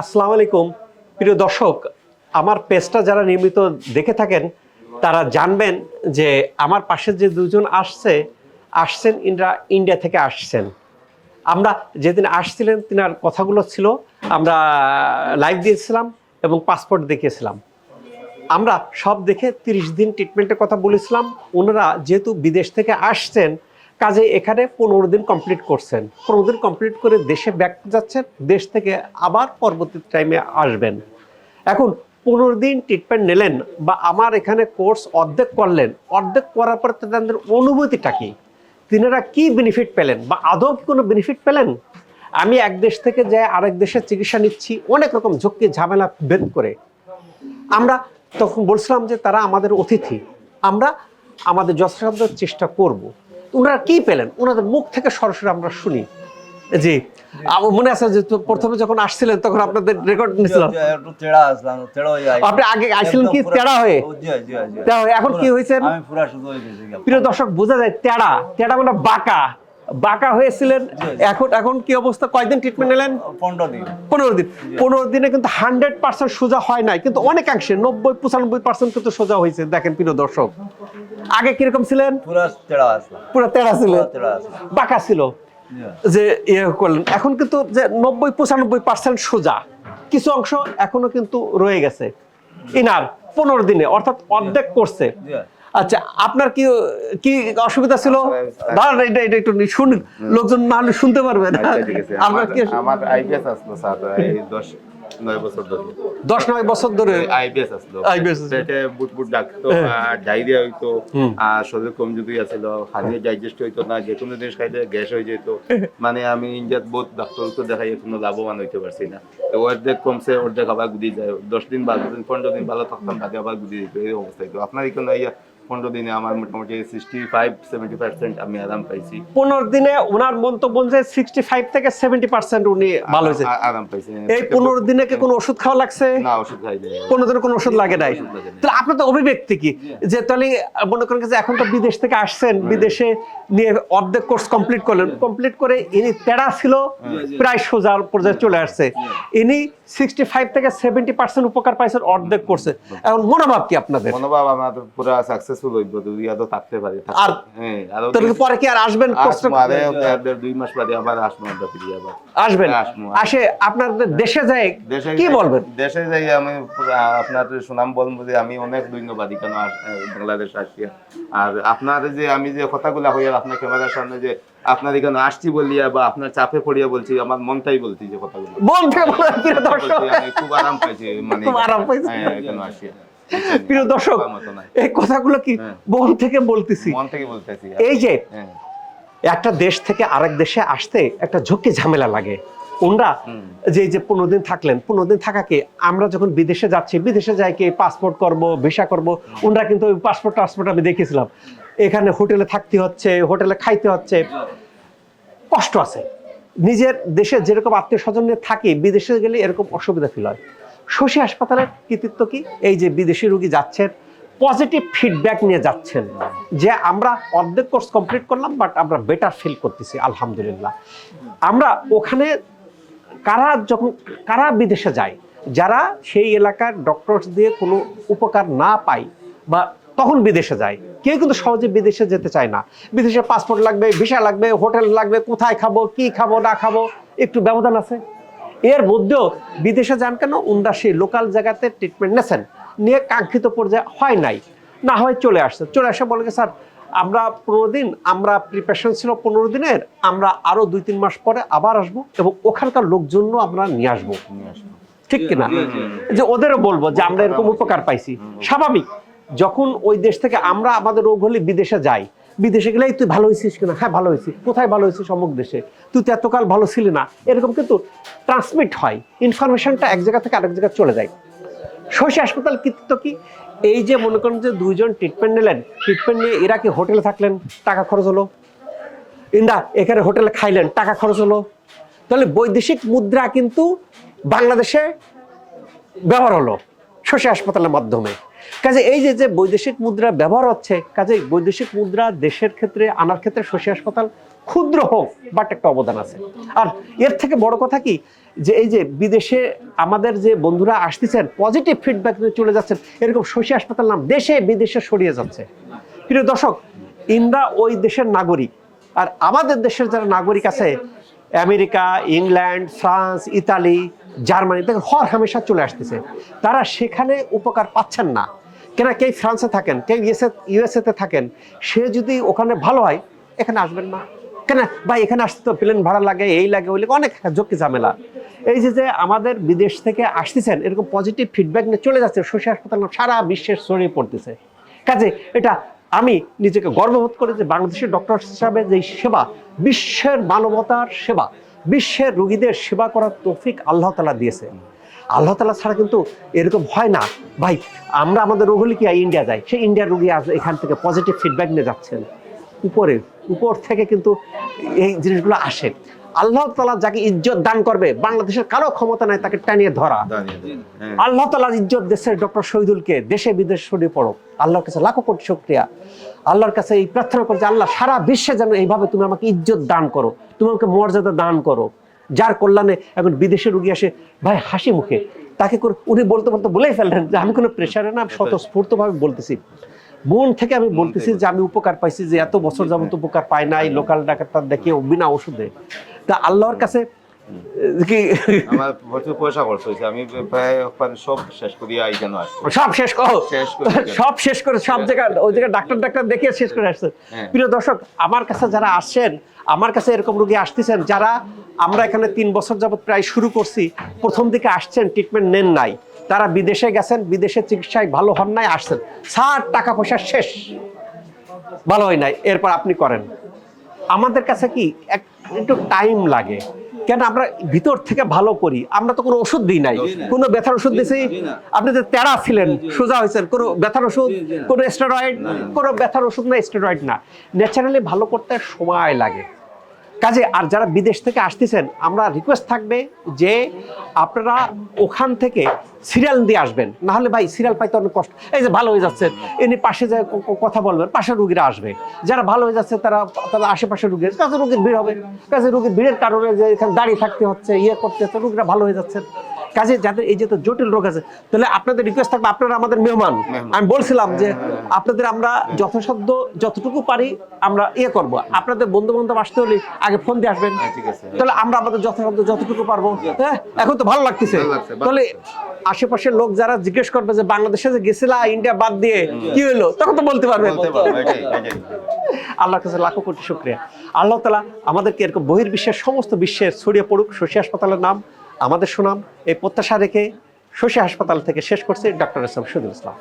আসসালামু আলাইকুম। প্রিয় দর্শক, আমার পেজটা যারা নিয়মিত দেখে থাকেন, তারা জানবেন যে আমার পাশে যে দুজন আসছে, আসছেন ইন্ডিয়া ইন্ডিয়া থেকে আসছেন। আমরা যেদিন আসছিলেন, তিনার কথাগুলো ছিল, আমরা লাইভ দিয়েছিলাম এবং পাসপোর্ট দেখিয়েছিলাম। আমরা সব দেখে তিরিশ দিন ট্রিটমেন্টের কথা বলেছিলাম। ওনারা যেহেতু বিদেশ থেকে আসছেন কাজে এখানে পনেরো দিন কমপ্লিট করছেন। পনেরো দিন কমপ্লিট করে দেশে ব্যাক যাচ্ছেন, দেশ থেকে আবার পরবর্তী টাইমে আসবেন। এখন পনেরো দিন ট্রিটমেন্ট নিলেন বা আমার এখানে কোর্স অর্ধেক করলেন, অর্ধেক করার পর তাদের অনুভূতিটা কি? তিনারা কি বেনিফিট পেলেন বা আদৌ কি কোনো বেনিফিট পেলেন? আমি এক দেশ থেকে যাই, আরেক দেশের চিকিৎসা নিচ্ছি, অনেক রকম ঝক্কি ঝামেলা ভেদ করে। আমরা তখন বলছিলাম যে তারা আমাদের অতিথি, আমরা আমাদের যথাসাধ্য চেষ্টা করব। ওনারা কি পেলেন? ওনাদের মুখ থেকে সরাসরি আমরা শুনি। জি মনে আছে যে প্রথমে যখন আসছিলেন তখন আপনাদের রেকর্ড নিয়েছিলাম। একটু তেড়া আসলাম তেড়া হয়ে আপনি আগে আসছিলেন কি? তেড়া হয়ে। তেড়া হয়ে। এখন কি হয়েছে? আমি পুরা শুধু হয়ে গেছি। প্রিয় দর্শক বোঝা যায় তেড়া। তেড়া মানে বাঁকা। বাঁকা হয়েছিলেন। এখন এখন কি অবস্থা? কয়দিন ট্রিটমেন্ট নিলেন? পনেরো দিন। পনেরো দিন। পনেরো দিনে কিন্তু হান্ড্রেড পার্সেন্ট সোজা হয় নাই কিন্তু অনেকাংশে নব্বই পঁচানব্বই পার্সেন্ট কিন্তু সোজা হয়েছে দেখেন প্রিয় দর্শক। আগে কীরকম ছিলেন? পুরা তেড়া ছিল। বাঁকা ছিল। যে ইয়ে করলেন। এখন কিন্তু যে নব্বই পঁচানব্বই পার্সেন্ট সোজা কিছু অংশ এখনও কিন্তু রয়ে গেছে। ইনার পনেরো দিনে অর্থাৎ অর্ধেক করছে। আচ্ছা আপনার কি কি অসুবিধা ছিল? দাঁড়ান এটা এটা একটু শুন লোকজন না হলে শুনতে পারবে না। আচ্ছা আমার কি আমার আইবিএস আসলো স্যার এই দশ নয় বছর ধরে। দশ নয় বছর ধরে? আইবিএস আসলো। IBS আসলো। পেটে বুট বুট ডাকতো আর ডায়রিয়া হইতো আর শরীর কমজোরি আছিল খালি ডাইজেস্ট হইতো না যে কোনো জিনিস খাইলে গ্যাস হয়ে যেত। মানে আমি ইন্ডিয়াত বহুত ডাক্তারকে দেখাই কোনো লাভবান হইতে পারছি না। তো অর্ধেক কমছে অর্ধেক আবার গুদি যায়। দশ দিন বারো দিন পনেরো দিন ভালো থাকতাম তাকে আবার গুদি দিত এই অবস্থা হইতো আপনার এখানে পনেরো দিনে আমার মোটামুটি সিক্সটি ফাইভ সেভেন্টি পার্সেন্ট আমি আরাম পাইছি। পনেরো দিনে ওনার মন্তব্য সিক্সটি ফাইভ থেকে সেভেন্টি পার্সেন্ট উনি ভালো হয়েছে। আরাম পাইছি। এই পনেরো দিনে কি কোনো ওষুধ খাওয়া লাগছে? না ওষুধ খাই পনেরো দিনে কোনো ওষুধ লাগে নাই। তাহলে আপনার তো অভিব্যক্তি কি? যে তাহলে মনে করেন যে এখন তো বিদেশ থেকে আসছেন বিদেশে নিয়ে অর্ধেক কোর্স কমপ্লিট করলেন। কমপ্লিট করে ইনি তেড়া ছিল প্রায় সোজার পর্যায়ে চলে আসছে। ইনি সিক্সটি ফাইভ থেকে সেভেন্টি পার্সেন্ট উপকার পাইছেন অর্ধেক করছে এখন মনোভাব কি আপনাদের? মনোভাব আমার পুরো সাকসেসফুল হইব আদৌ থাকতে পারি আর- হ্যাঁ আরও পরে কি আর আসবেন? আরে দুই মাস বাদে আবার আসব আমরা ফিরে আবার। আসবেন। আসব। আসে আপনাদের দেশে দেশে কি বলবেন? দেশে যাই আমি আপনার সুনাম বলব যে আমি অনেক ধন্যবাদ কেন বাংলাদেশ আসিয়া আর আপনার যে আমি যে কথাগুলো হইয়া আপনার ক্যামেরার সামনে যে আপনার এখানে আসছি বলিয়া বা আপনার চাপে পড়িয়া বলছি আমার মনটাই বলছি যে কথাগুলো। মন থেকে খুব আরাম পাইছি মানে খুব আরাম পাইছি। হ্যাঁ এখানে আসিয়া প্রিয় দর্শক। এই কথাগুলো কি হ্যাঁ। মন থেকে বলতেছি? মন থেকে বলতেছি এই যে হ্যাঁ। একটা দেশ থেকে আরেক দেশে আসতে একটা ঝুঁকি ঝামেলা লাগে। ওনরা যে যে পনেরো দিন থাকলেন পনেরো দিন থাকাকে আমরা যখন বিদেশে যাচ্ছি বিদেশে যাই কি? পাসপোর্ট করব ভিসা করব ওনরা কিন্তু ওই পাসপোর্ট টাসপোর্ট আমি দেখেছিলাম। এখানে হোটেলে থাকতে হচ্ছে হোটেলে খাইতে হচ্ছে। কষ্ট আছে। নিজের দেশে যেরকম আত্মীয় স্বজন থাকি বিদেশে গেলে এরকম অসুবিধা ফিল হয়। শশী হাসপাতালের কৃতিত্ব কি? এই যে বিদেশি রুগী যাচ্ছেন পজিটিভ ফিডব্যাক নিয়ে যাচ্ছেন। যে আমরা অর্ধেক কোর্স কমপ্লিট করলাম বাট আমরা বেটার ফিল করতেছি, আলহামদুলিল্লাহ। আমরা ওখানে কারা যখন, কারা বিদেশে যায়, যারা সেই এলাকার ডক্টরস দিয়ে কোনো উপকার না পায়, বা তখন বিদেশে যায়। কেউ কিন্তু সহজে বিদেশে যেতে চায় না। বিদেশে পাসপোর্ট লাগবে ভিসা লাগবে হোটেল লাগবে, কোথায় খাব, কি খাব, না খাব, একটু ব্যবধান আছে? এর মধ্যেও বিদেশে যান কেন? উনরা সেই লোকাল জায়গাতে ট্রিটমেন্ট নেছেন। নিয়ে কাঙ্ক্ষিত পর্যায়ে হয় নাই। না হয় চলে আসছে। চলে আসে বলে স্যার আমরা পনেরো দিন আমরা প্রিপারেশন ছিল পনেরো দিনের আমরা আরও দুই তিন মাস পরে আবার আসব এবং ওখানকার লোকজনও আমরা নিয়ে আসব। ঠিক কিনা? যে ওদেরও বলব যে আমরা এরকম উপকার পাইছি। স্বাভাবিক যখন ওই দেশ থেকে আমরা আমাদের রোগ হলে বিদেশে যাই বিদেশে গেলেই তুই ভালো হয়েছিস কিনা? হ্যাঁ ভালো হয়েছি। কোথায় ভালো হয়েছিস? অমুক দেশে। তুই তো এতকাল ভালো ছিলি না। এরকম কিন্তু ট্রান্সমিট হয়। ইনফরমেশনটা এক জায়গা থেকে আরেক জায়গায় চলে যায়। শশী হাসপাতাল কৃতিত্ব কি? এই যে মনে করেন যে দুইজন ট্রিটমেন্ট নিলেন ট্রিটমেন্ট নিয়ে এরা কি হোটেলে থাকলেন? টাকা খরচ হলো? ইন্দা, এখানে হোটেলে খাইলেন, টাকা খরচ হলো? তাহলে বৈদেশিক মুদ্রা কিন্তু বাংলাদেশে ব্যবহার হলো শশী হাসপাতালের মাধ্যমে। কাজে এই যে যে বৈদেশিক মুদ্রা ব্যবহার হচ্ছে, কাজে বৈদেশিক মুদ্রা দেশের ক্ষেত্রে আনার ক্ষেত্রে শশী হাসপাতাল ক্ষুদ্র হোক বাট একটা অবদান আছে। আর এর থেকে বড় কথা কি, যে এই যে বিদেশে আমাদের যে বন্ধুরা আসতেছেন পজিটিভ ফিডব্যাক চলে যাচ্ছেন, এরকম শশী হাসপাতাল নাম দেশে বিদেশে সরিয়ে যাচ্ছে। প্রিয় দর্শক, ইন্দ্রা ওই দেশের নাগরিক, আর আমাদের দেশের যারা নাগরিক আছে, America, England, France, Italy Germany দেখেন হর হামেশা চলে আসতেছে। তারা সেখানে উপকার পাচ্ছেন না। কেন কে ফ্রান্সে থাকেন, কে ইউএসএ ইউএসএতে থাকেন, সে যদি ওখানে ভালো হয়, এখানে আসবেন না। কেন? ভাই, এখানে আসতে তো প্লেন ভাড়া লাগে, এই লাগে, ওই লাগে, অনেক ঝক্কি ঝামেলা। এই যে যে আমাদের বিদেশ থেকে আসতেছেন, এরকম পজিটিভ ফিডব্যাক নিয়ে চলে যাচ্ছে, শশী হাসপাতাল সারা বিশ্বের ছড়িয়ে পড়তেছে। কাজে, এটা আমি নিজেকে গর্ববোধ করি যে বাংলাদেশের ডক্টর হিসাবে যে সেবা, বিশ্বের মানবতার সেবা বিশ্বের রুগীদের সেবা করার তৌফিক আল্লাহ তালা দিয়েছে। আল্লাহ তালা ছাড়া কিন্তু এরকম হয় না। ভাই, আমরা আমাদের রোগ হলে কি ইন্ডিয়া যাই সেই ইন্ডিয়ার রুগী আজ এখান থেকে পজিটিভ ফিডব্যাক নিয়ে যাচ্ছেন। উপরে, উপর থেকে কিন্তু এই জিনিসগুলো আসে। আল্লাহ তালা যাকে ইজ্জত দান করবে বাংলাদেশের কারও ক্ষমতা নাই তাকে টানিয়ে ধরা। হ্যাঁ। আল্লাহ তালার ইজ্জত দেশের ডক্টর শহীদুলকে দেশে বিদেশে ছড়িয়ে পড়ো আল্লাহর কাছে লাখো কোটি শুক্রিয়া। আল্লাহর কাছে এই প্রার্থনা করছে আল্লাহ সারা বিশ্বে যেন এইভাবে তুমি আমাকে ইজ্জত দান করো তুমি আমাকে মর্যাদা দান করো। যার কল্যাণে এখন বিদেশে রুগী আসে ভাই হাসি মুখে। তাকে করে উনি বলতে বলতে বলেই ফেললেন যে আমি কোনো প্রেশারে না স্বতঃস্ফূর্তভাবে বলতেছি। মন থেকে আমি বলতেছি যে আমি উপকার পাইছি যে এত বছর যাবত উপকার পাই নাই লোকাল ডাক্তার দেখে বিনা ওষুধে। তা আল্লাহর কাছে কি? আমার প্রচুর পয়সা খরচ হয়েছে। আমি প্রায় সব শেষ সব করো। সব শেষ করে সব জায়গায় ওই জায়গায় ডাক্তার ডাক্তার দেখে শেষ করে আসছে। হ্যাঁ। প্রিয় দর্শক আমার কাছে যারা আসছেন আমার কাছে এরকম রোগী আসতেছেন যারা আমরা এখানে তিন বছর যাবত প্রায় শুরু করছি প্রথম দিকে আসছেন ট্রিটমেন্ট নেন নাই। তারা বিদেশে গেছেন বিদেশে চিকিৎসায় ভালো হন নাই আসছেন। সার টাকা পয়সা শেষ। ভালো হয় নাই। এরপর আপনি করেন। আমাদের কাছে কি এক একটু টাইম লাগে। কেন আমরা ভিতর থেকে ভালো করি আমরা তো কোনো ওষুধ দিই নাই। কোনো ব্যথার ওষুধ দিছি আপনি যে তেরা ছিলেন সোজা হয়েছেন কোনো ব্যথার ওষুধ কোনো স্টেরয়েড কোনো ব্যথার ওষুধ না স্টেরয়েড না। ন্যাচারালি ভালো করতে সময় লাগে। কাজে, আর যারা বিদেশ থেকে আসতেছেন, আমরা রিকোয়েস্ট থাকবে যে আপনারা ওখান থেকে সিরিয়াল দিয়ে আসবেন। নাহলে ভাই সিরিয়াল পাইতে অনেক কষ্ট। এই যে ভালো হয়ে যাচ্ছে। এমনি পাশে যে কথা বলবেন, পাশের রুগীরা আসবে। যারা ভালো হয়ে যাচ্ছে, তারা তারা আশেপাশে রুগীর কাছে রুগীর ভিড় হবে। কাছে রুগীর ভিড়ের কারণে যে এখানে দাঁড়িয়ে থাকতে হচ্ছে ইয়ে করতে হচ্ছে, রুগীরা ভালো হয়ে যাচ্ছেন কাজে যাদের এই যে তো জটিল রোগ আছে তাহলে আপনাদের রিকোয়েস্ট থাকবে আপনারা আমাদের মেহমান। আমি বলছিলাম যে আপনাদের আমরা যথাসাধ্য যতটুকু পারি আমরা ইয়ে করব। আপনাদের বন্ধু বান্ধব আসতে হলে আগে ফোন দিয়ে আসবেন। হ্যাঁ। তাহলে আমরা আমাদের যথাসাধ্য যতটুকু পারব হ্যাঁ। এখন তো ভালো লাগতেছে। তাহলে আশেপাশের লোক যারা জিজ্ঞেস করবে যে বাংলাদেশে যে গেছিলা ইন্ডিয়া বাদ দিয়ে কি হলো তখন তো বলতে পারবেন পারব আল্লাহর কাছে লাখো কোটি শুক্রিয়া। আল্লাহ তালা আমাদেরকে এরকম বহির্বিশ্বের সমস্ত বিশ্বের ছড়িয়ে পড়ুক শশী হাসপাতালের নাম আমাদের সুনাম এই প্রত্যাশা রেখে শশী হাসপাতাল থেকে শেষ করছে ডক্টর ইসলাম সুদুল ইসলাম।